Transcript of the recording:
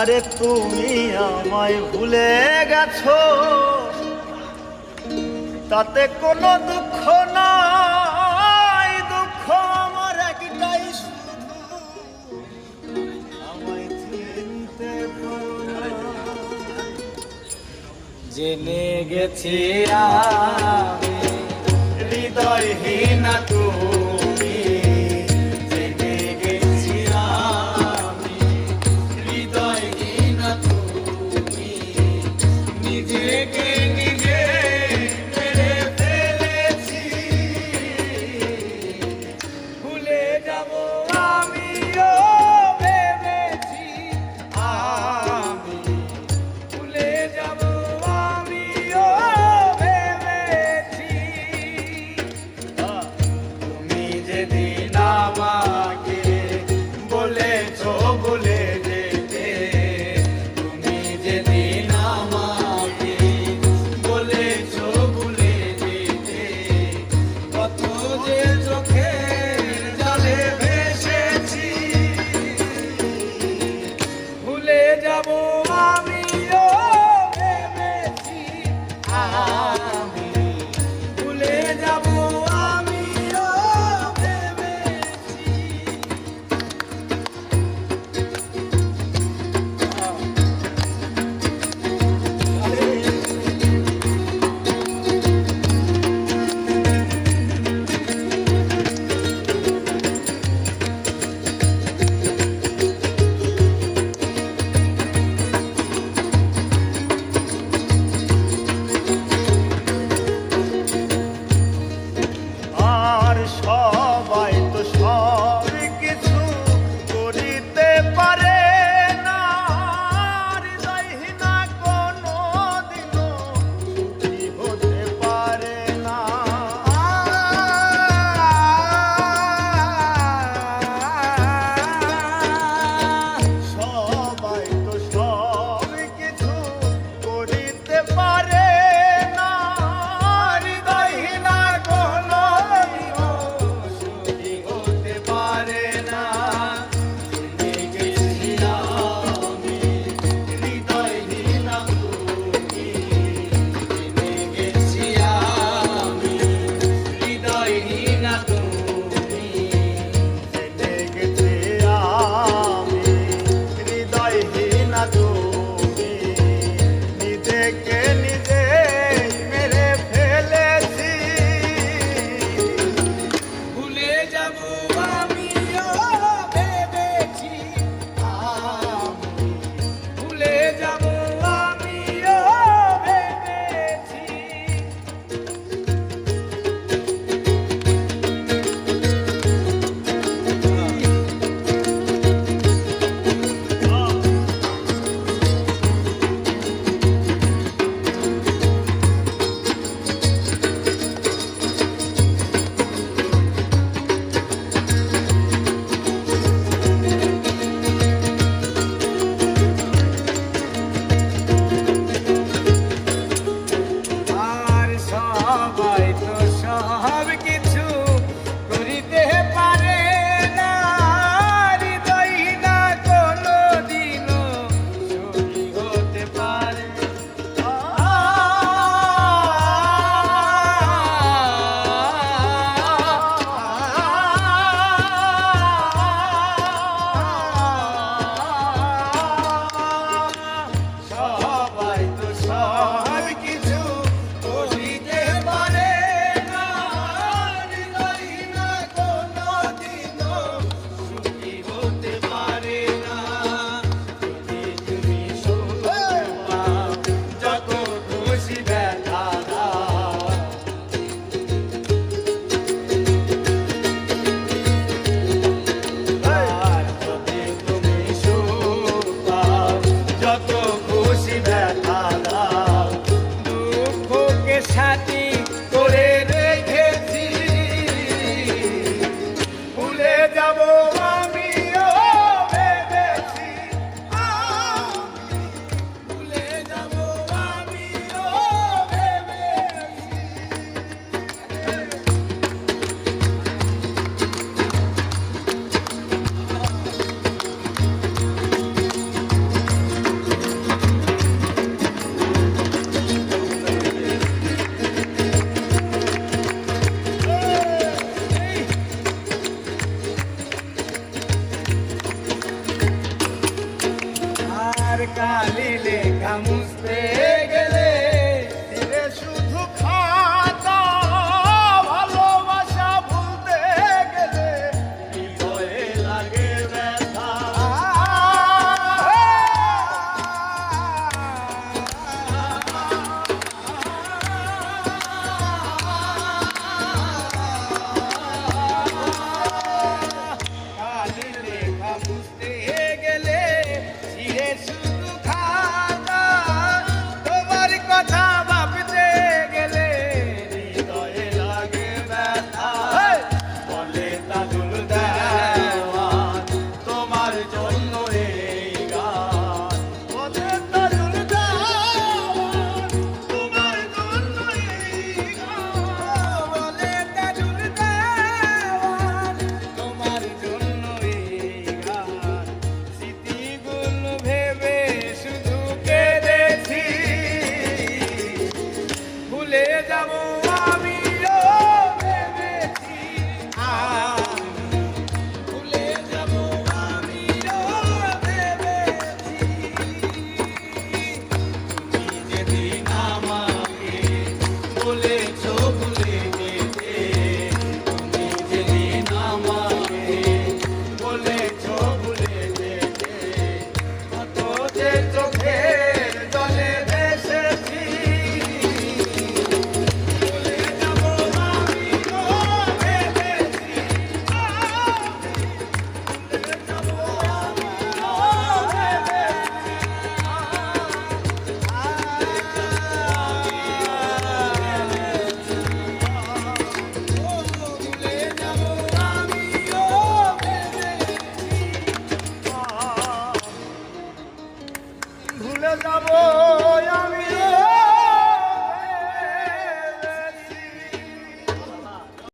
আরে তুমি আমায় ভুলে গেছো। তাতে কোনো দুঃখ নাই, দুঃখ আমার একটাই আমায় চিনতে না। জেনে গেছি আমি, হৃদয়হীন